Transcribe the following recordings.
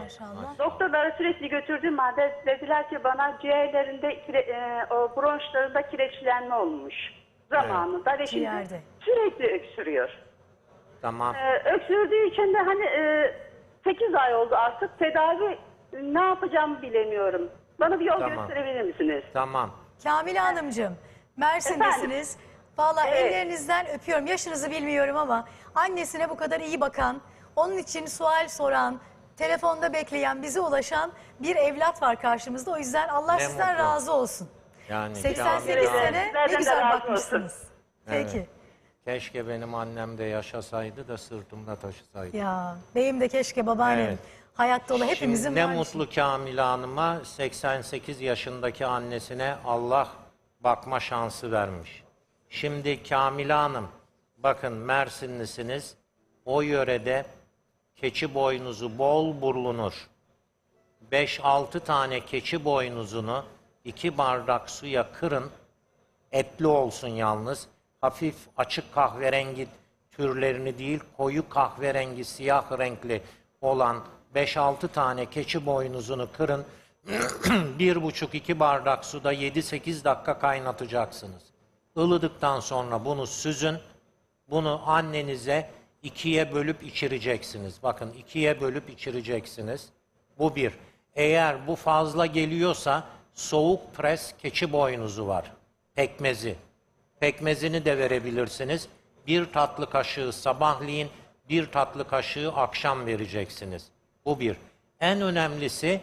Maşallah. Doktorlara sürekli götürdüğüm halde dediler ki bana ciğerlerinde kire, e, o bronşlarında kireçlenme olmuş zamanında ve şimdi Ciğerde. sürekli öksürüyor. Tamam. Ee, öksürdüğü için de hani e, 8 ay oldu artık tedavi ne yapacağımı bilemiyorum. Bana bir yol Tamam. gösterebilir misiniz? Tamam. Kamile Hanımcığım, Mersin'desiniz. Valla Evet. ellerinizden öpüyorum. Yaşınızı bilmiyorum ama annesine bu kadar iyi bakan, onun için sual soran, telefonda bekleyen, bize ulaşan bir evlat var karşımızda. O yüzden Allah Ne sizden mutlu. razı olsun. Yani 88 Kamil sene ne de güzel razı bakmışsınız. Peki. Keşke benim annem de yaşasaydı da sırtımda taşısaydı. Ya benim de keşke babaannem Evet. hayatta ola hepimizin Şimdi ne var. mutlu Kamil Hanım'a 88 yaşındaki annesine Allah bakma şansı vermiş. Şimdi Kamil Hanım bakın Mersinlisiniz. O yörede keçi boynuzu bol bulunur. 5-6 tane keçi boynuzunu 2 bardak suya kırın. Etli olsun yalnız. Hafif açık kahverengi türlerini değil, koyu kahverengi, siyah renkli olan 5-6 tane keçi boynuzunu kırın. 1,5-2 bardak suda 7-8 dakika kaynatacaksınız. Ilıdıktan sonra bunu süzün. Bunu annenize ikiye bölüp içireceksiniz. Bakın ikiye bölüp içireceksiniz. Bu bir. Eğer bu fazla geliyorsa soğuk pres keçi boynuzu var. Pekmezi. Pekmezini de verebilirsiniz. Bir tatlı kaşığı sabahleyin, bir tatlı kaşığı akşam vereceksiniz. Bu bir. En önemlisi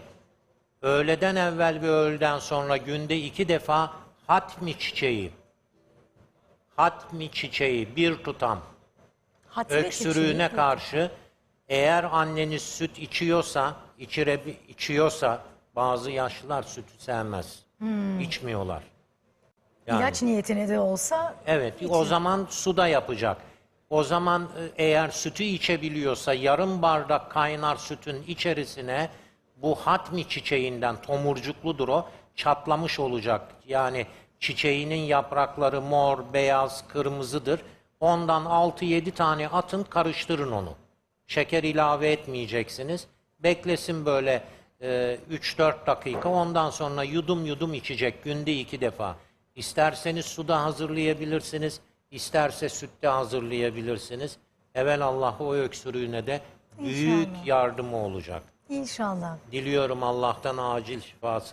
öğleden evvel ve öğleden sonra günde iki defa hatmi çiçeği. Hatmi çiçeği bir tutam Hatmi öksürüğüne çiçeği. karşı eğer anneniz süt içiyorsa, içire, içiyorsa bazı yaşlılar sütü sevmez. İçmiyorlar. Yani, İlaç niyetine de olsa evet, o zaman suda yapacak. O zaman e, eğer sütü içebiliyorsa yarım bardak kaynar sütün içerisine bu hatmi çiçeğinden tomurcukludur o çatlamış olacak. Yani çiçeğinin yaprakları mor, beyaz, kırmızıdır. Ondan 6-7 tane atın karıştırın onu. Şeker ilave etmeyeceksiniz. Beklesin böyle e, 3-4 dakika. Ondan sonra yudum yudum içecek günde iki defa. İsterseniz suda hazırlayabilirsiniz. isterse sütte hazırlayabilirsiniz. Evvel Allah o öksürüğüne de büyük İnşallah. yardımı olacak. inşallah. Diliyorum Allah'tan acil şifası.